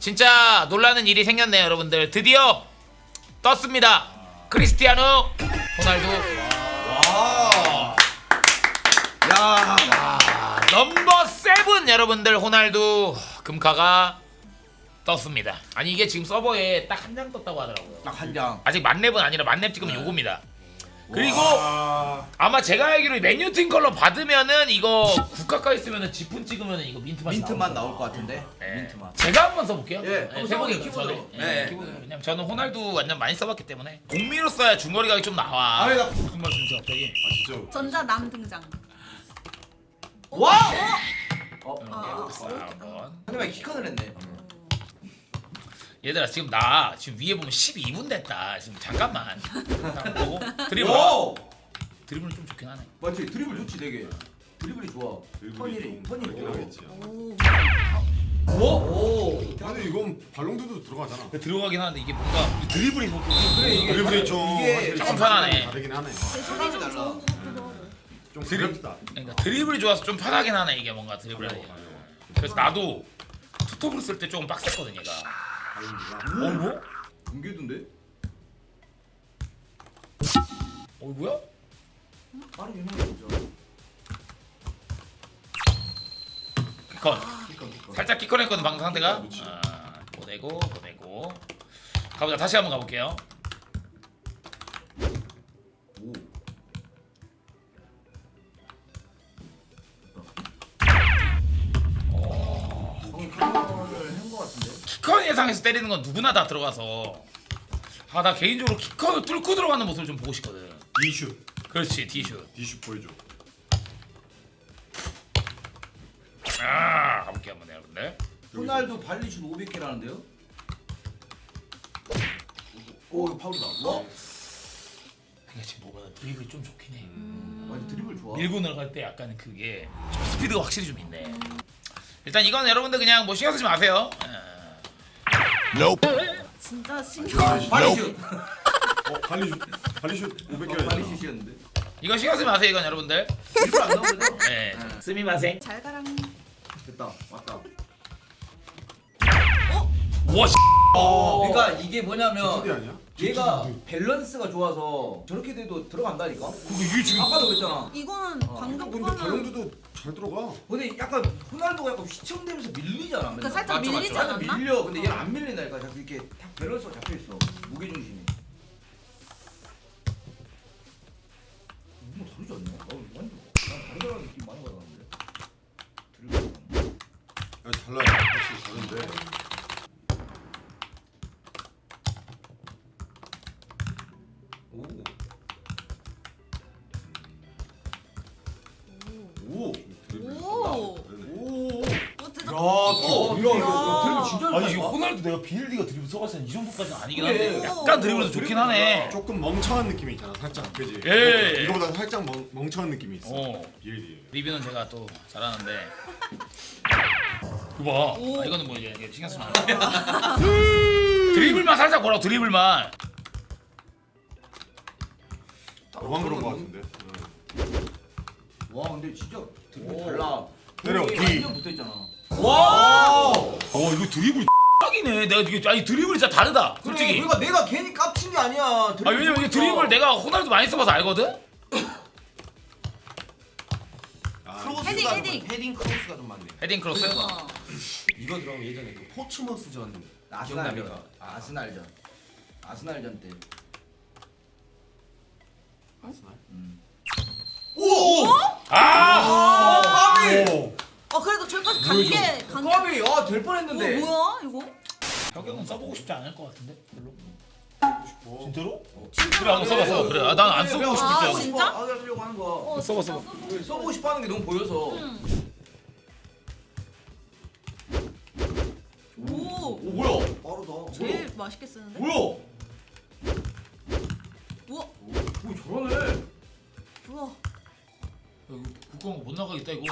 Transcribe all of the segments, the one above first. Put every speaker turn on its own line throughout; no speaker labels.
진짜 놀라는 일이 생겼네요, 여러분들. 드디어 떴습니다. 크리스티아노 호날두
와. 야.
아, 넘버 세븐 여러분들 호날두 금카가 떴습니다. 아니 이게 지금 서버에 딱 한 장 떴다고 하더라고요.
딱 한 장.
아직 만렙은 아니라 만렙 찍으면 요겁니다. 그리고
와.
아마 제가 알기로 맨유팀 컬러 받으면은 이거 국가가 있으면은 지분 찍으면은 이거 민트만
민트만 나올 것 같은데.
네.
민트만.
제가 한번 써볼게요.
예, 한번
세번이
써보세요, 키보드로.
네.
네.
키보드. 왜냐면 저는 호날두 완전 많이 써봤기 때문에 공미로 써야 중거리 각이 좀 나와.
아니, 나-
무슨 말씀이세요 갑자기?
아 진짜.
전자 남 등장.
와. 어.
아,
자, 한번.
상대방이 키컨을 했네.
얘들아 지금 나 지금 위에 보면 12분 됐다. 지금 잠깐만. 잠깐 보고 드리블.
오.
드리블은 좀 좋긴 하네.
맞지 드리블 좋지 되게. 드리블이 좋아. 턴이 턴이
긴 하겠지.
오.
오. 오.
아니 이건 발롱도도 들어가잖아.
들어가긴 하는데 이게 뭔가 드리블이 좀
그래 이게
드리블이 좀
이게
조금 편하네.
다르긴 하네.
좀
달라.
좋은 것 같기도 하고.
좀 가볍다.
그러니까 드리블이 좋아서 좀 편하긴 하네 이게 뭔가 드리블. 그래서 나도 투톱을 쓸때 조금 빡셌거든 얘가. 어 뭐?
공개던데?
어 뭐야?
빠르긴 해 진짜.
키컨.
키컨 키컨.
살짝 키컨했거든 방금.
그렇지.
아, 보내고 보내고. 가보자 다시 한번 가볼게요. 예상해서 때리는 건 누구나 다 들어가서. 아 나 개인적으로 키컨을 뚫고 들어가는 모습을 좀 보고 싶거든.
디슛.
그렇지 디슛.
디슛 보여줘.
아 가볼게요 한번 여러분들.
호날두 발리슛 500개라는데요? 오 이거 파울이다. 와.
그게 지금 뭐가 드리블이 좀 좋긴 해.
완전 드리블 좋아.
밀고 나갈 때 약간 그게 좀 스피드가 확실히 좀 있네. 일단 이건 여러분들 그냥 뭐 신경 쓰지 마세요. 어,
진짜 신기하다.
발리슛.
어 발리 발리슛 500개.
발리슛이었는데.
이건 신경 쓰지 마세요. 이건 여러분들.
일부러 안 나온 거죠?
네. 스미마생.
잘 가랑.
됐다. 왔다.
와 씨.
그러니까 이게 뭐냐면
아니야?
얘가 밸런스가 좋아서 저렇게 돼도 들어간다니까.
그거 이게 지금
아까도 그랬잖아.
이거는
어.
방금
근데
거는
발롱도도 잘 들어가.
근데 약간 호날두가 약간 휘청대면서 밀리잖아. 맨날.
그러니까 살짝 밀리지 않았나?
밀려. 근데 얘는 안 밀린다니까. 자꾸 이렇게 딱 밸런스가 잡혀 있어. 무게 중심이. 이거 이거
야.
드리블 진짜
아니
좋다.
이거 호날두 내가 비엘디가 드리블 써봤을 때이 정도까지는 아니긴
그래.
한데 약간 드리블도 좋긴 하네.
조금 멍청한 느낌이 있잖아. 살짝 그지?
예.
이거보다 살짝 멍, 멍청한 느낌이 있어.
어.
비엘디.
리뷰는 제가 또 잘하는데. 이거 봐. 아, 이거는 뭐 이제 이게 신경 쓰면 안 돼. 드리블만 살짝 보라고 드리블만.
너만 그런 거 같은데.
와 근데 진짜 드리블 달라.
때려, 귀.
완전 붙어 있잖아.
와. 어 이거 드리블 딱이네. 내가 이게 아니 드리블이 진짜 다르다. 솔직히.
그래, 그러니까 내가 괜히 깝친 게 아니야.
아 왜냐면 이게 드리블 내가 호날두 많이 써봐서 알거든.
아,
헤딩,
크로스가
헤딩.
좀 헤딩 크로스가 좀 많네.
헤딩 크로스.
어.
이거 들어가면 예전에 그 포츠머스전
아스날전.
기억납니까?
아, 아스날전. 아스날전 때.
아스날?
오!
아.
까비!
오.
어 그래도 저기까지 간게 간게.
까비! 아,
될어
뻔했는데.
뭐야 이거?
혁경은 써보고 싶지 않을 것 같은데 별로.
싶어.
진짜로?
진짜.
그래 한번 써봐 써봐. 그래. 아, 난안 써보고 싶지
아,
않아.
진짜?
아, 하려고 하는 거야.
어,
써봐, 써봐.
써보고
써보고 싶어 하는 게 너무 보여서.
응. 오.
오, 뭐야?
빠르다.
제일 맛있게 쓰는데?
뭐야?
우와.
오, 잘하네.
우와.
국광고 못 나가겠다 이거.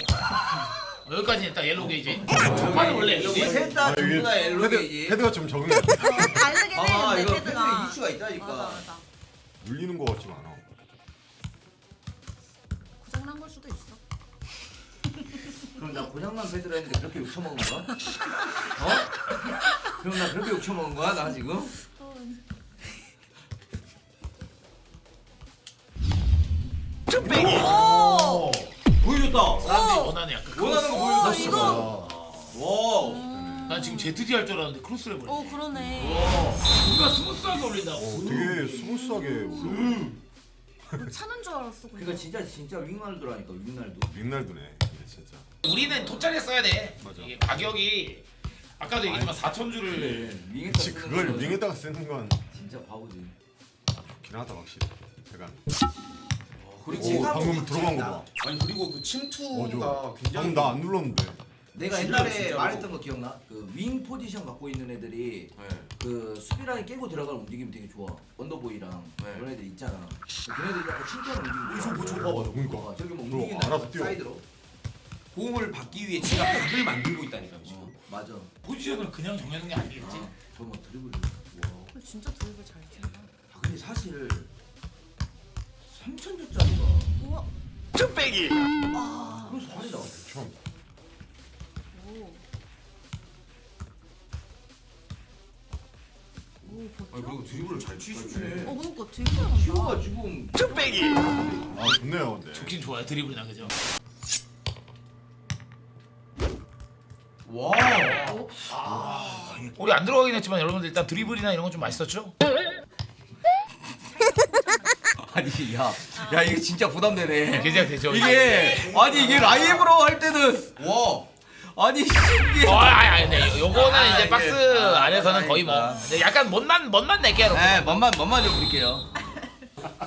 어, 여기까지 했다 옐로우 게이지. 첫판은 원래 옐로우 게이지.
셋다
아,
전부 다
패드,
엘로게이지.
패드가 좀 적네.
어, 다르긴 해
아,
근데
이거
패드가.
패드 이슈가 있다니까.
맞아 맞아.
물리는 거 같지가 않아.
고장 난 걸 수도 있어.
그럼 나 고장난 패드를 했는데 그렇게 욕처먹은 거야? 어? 그럼 나 그렇게 욕처먹은 거야 나 지금?
오.
보여줬다.
사람들이
오.
원하는 약간
원하는 거.
오
보여줬어.
이거.
와.
음.
난 지금 ZD 할줄 알았는데 크로스를 해버려
오 그러네.
우리가 스무스하게 올린다고
어, 되게 스무스하게 올라.
차는 줄 알았어. 그냥.
그러니까 진짜 진짜 윙날도라니까 윙날도.
빅날도네. 이게 진짜.
우리는 돗자리에 써야 돼
맞아.
이게 가격이 아까도 얘기했지만 4천 주를
윙에다
그치
쓰는
그걸
거는
윙에다가 쓰는 건
진짜 바보지.
좋긴 하다 확실히. 제가.
그리고
오 방금 들어간 거
나.
봐.
아니 그리고
그어
침투가. 굉장히
방금 나안 눌렀는데.
내가
진짜,
옛날에
진짜로.
말했던 거 기억나? 그 윙 포지션 갖고 있는 애들이
네.
그 수비라인 깨고 들어가는 움직임이 되게 좋아. 언더보이랑
네.
그런 애들 있잖아. 걔네들이 약간 침투하는 움직임.
저거 저거 봐봐.
그러니까.
어, 저기 뭐 움직이는
알아서 뛰어.
사이드로.
공을 받기 위해 지가 각을 만들고 있다니까
어,
지금.
맞아.
포지션을 그냥 정해놓은 게 아니겠지
아, 저뭐 드리블. 와.
진짜 드립을 잘 튀는다.
아, 근데 사실 3천조짜리가
우와.
쭈빼기.
아. 오. 버텨?
그리고 드리블을 잘 치시네.
어 그러니까 되게 잘한다.
키워가 지금
쭈빼기. 아 좋네요. 근데.
좋긴 좋아요 드리블이나 그죠
와.
우리 안 들어가긴 했지만 여러분들 일단 드리블이나 이런 건 좀 맛있었죠?
아니 야, 야 이게 진짜 부담되네.
계좌 되죠
이게 아니 이게 라이브로 할 때는
와.
아니 이게
어, 아니, 아니, 근데 요거는
아,
이제
이게-
박스
아,
안에서는 거의 뭐. 근데 약간 못만 못만 낼게요 여러분
네, 뭔만 뭔만 좀 드릴게요.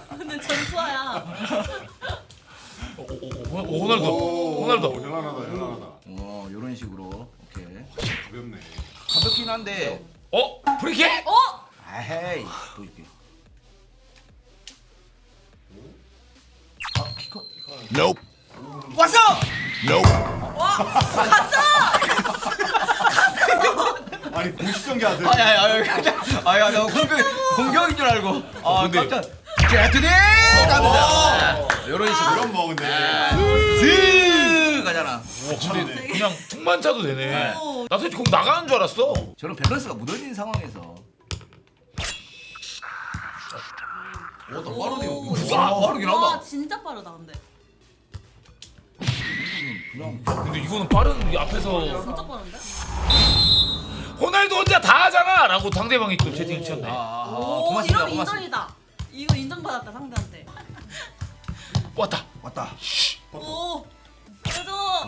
근데 전투아야.
오, 오, 오, 오, 호날두
오,
호날두
현란하다 현란하다.
어 이런 식으로 오케이.
가볍네.
가볍긴 한데.
어? 프리킥?
어?
아헤이 보여 줄게. 아 키커. 왔어!
아니 공식전개 아들.
아니 아니 아니 아야 나 공격 공격인 줄 알고. 아
근데-
깜짝. 제트디 가면서 이런 식으로.
그럼 뭐 근데.
슥 가잖아.
와 근데 그냥 툭만 차도 되네
네.
나 솔직히 공 나가는 줄 알았어
저런 밸런스가 무너진 상황에서.
와, 나 빠르네요.
오,
와 빠르긴
와
하다.
진짜 빠르다 근데.
근데 이거는 빠른 이 앞에서
진짜 빠른데?
호날두 혼자 다 하잖아 라고 상대방이 또 채팅을 치었네
아, 아, 아,
오
고맙습니다.
이런
고맙습니다.
인정이다. 이거 인정받았다 상대한테.
왔다
왔다.
오. 해줘.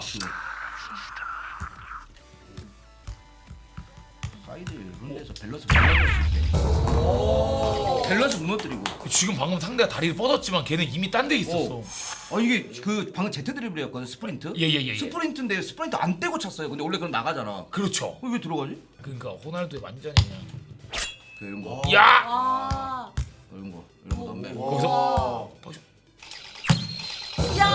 사이드 이런 데서 밸런스 때. 밸런스 무너뜨리고.
지금 방금 상대가 다리를 뻗었지만 걔는 이미 딴 데 있었어
어 이게 그 방금 제트 드리블이었거든 스프린트.
예, 예, 예, 예.
스프린트인데 스프린트 안 떼고 찼어요. 근데 원래 그럼 나가잖아.
그렇죠
어, 왜 들어가지?
그러니까 호날두의 완전히 그냥
그 이런 거.
야!
아.
이런 거. 이런 거 넣네.
거기서
야.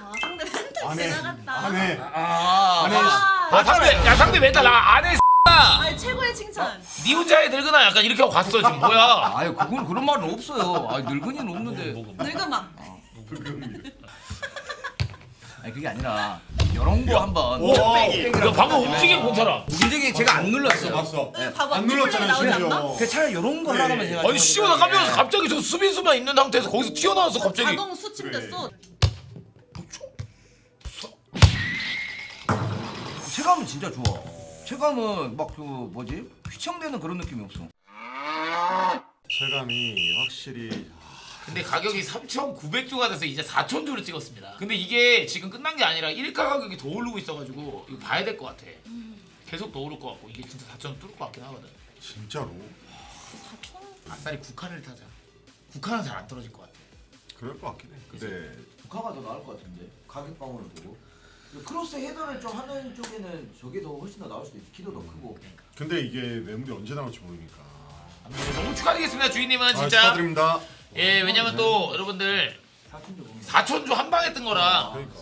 와 상대
안해.
지나갔다.
안해.
아.
안해.
아,
아 상대 야 상대 멘탈 나안 해
아니 최고의 칭찬.
니 혼자의 늙은아 약간 이렇게 하고 갔어 지금 뭐야
아유 그건 그런 말은 없어요. 아 늙은이는 없는데.
뭐, 뭐, 뭐.
늙은맘.
아니 그게 아니라 이런 거 한번.
오.
야 방금 움직임 괜찮아
움직이 제가 안 눌렀어요.
봤어.
네, 봐봐.
안 눌렀잖아
나오지 않나?
심지어.
그 차라리 이런 거 하나만 제가.
아니 씨발 나 깜짝 놀라서 갑자기 저 수비수만 있는 상태에서 거기서 튀어나와서 갑자기
자동 수침됐어.
체감은 진짜 좋아. 체감은 막 그 뭐지? 휘청대는 그런 느낌이 없어.
체감이 확실히
근데 가격이 3,900주가 돼서 이제 4,000주를 찍었습니다. 근데 이게 지금 끝난 게 아니라 1가 가격이 더 오르고 있어가지고 이거 봐야 될 것 같아. 계속 더 오를 것 같고 이게 진짜 4,000원 뚫을 것 같긴 하거든.
진짜로?
아싸리 국한을 타자. 국한은 잘 안 떨어질 것 같아.
그럴 것 같긴 해. 근데
북한가 더 나을 것 같은데? 가격 방어를 보고. 크로스 헤더를 좀 하는 쪽에는 저게 더 훨씬 더 나을 수도 있지. 키도 더 크고.
근데 이게 매물이 언제 나올지 모르니까.
아무튼 너무 축하드리겠습니다 주인님은
아,
진짜
축하드립니다.
예 왜냐면 또 여러분들
사촌 좀.
4,000주 한 방에 뜬 거라
그러니까.